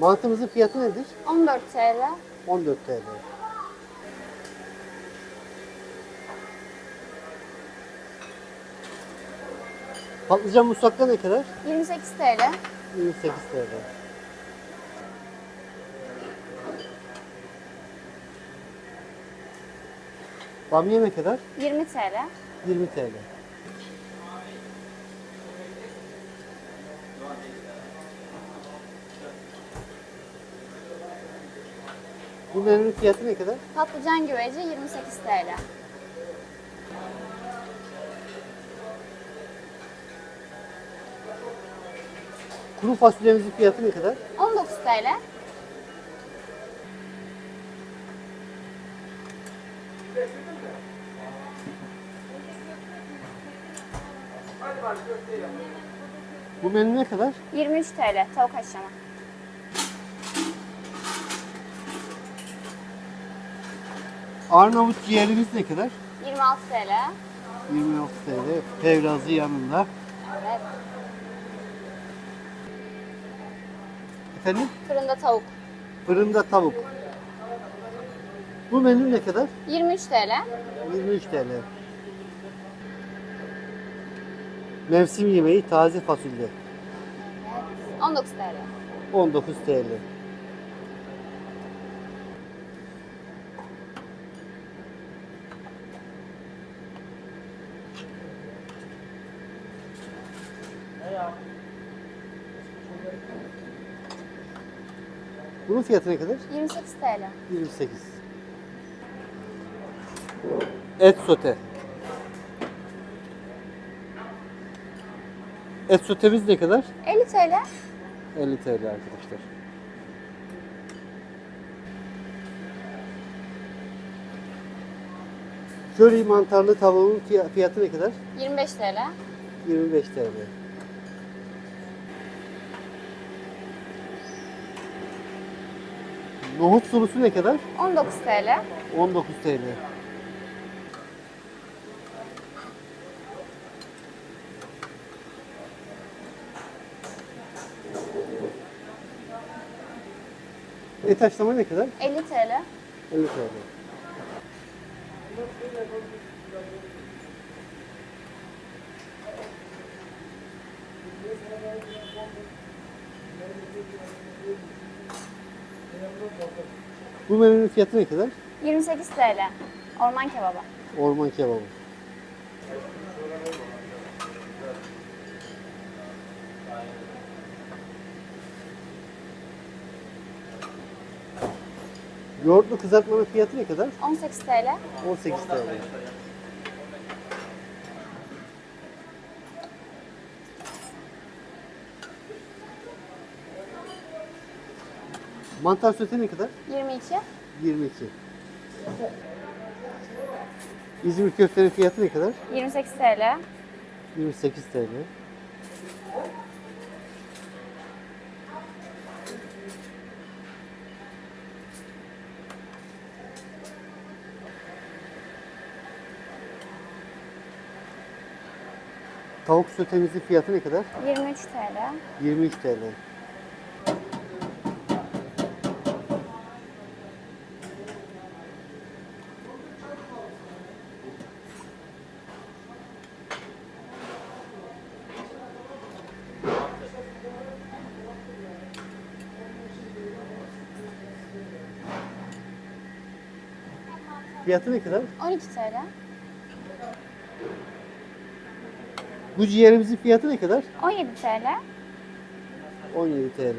Mantımızın fiyatı nedir? 14 TL. 14 TL. Patlıcan musakka ne kadar? 28 TL. 28 TL. Bamya ne kadar? 20 TL. 20 TL. Bu menünün fiyatı ne kadar? Patlıcan güveci 28 TL. Kuru fasulyemizin fiyatı ne kadar? 19 TL. Bu menü ne kadar? 23 TL tavuk haşlama. Arnavut ciğerimiz ne kadar? 26 TL. 26 TL. Pevrazı yanında. Evet. Efendim? Fırında tavuk. Fırında tavuk. Bu menü ne kadar? 23 TL. 23 TL. Mevsim yemeği taze fasulye. Evet. 19 TL. 19 TL. Bunun fiyatı ne kadar? 28 TL. 28. Et sote. Et sotemiz ne kadar? 50 TL. 50 TL arkadaşlar. Köri mantarlı tavuğun fiya- fiyatı ne kadar? 25 TL. 25 TL. Nohut sulusu ne kadar? 19 TL. 19 TL. Et haşlama ne kadar? 50 TL. 50 TL. Bu menünün fiyatı ne kadar? 28 TL. Orman kebabı. Orman kebabı. Yoğurtlu kızartmanın fiyatı ne kadar? 18 TL. 18 TL. Mantar sote ne kadar? 22. 22. İzmir köftenin fiyatı ne kadar? 28 TL. 28 TL. Tavuk sotemizin fiyatı ne kadar? 23 TL. 23 TL. Fiyatı ne kadar? 12 TL. Bu ciğerimizin fiyatı ne kadar? 17 TL. 17 TL.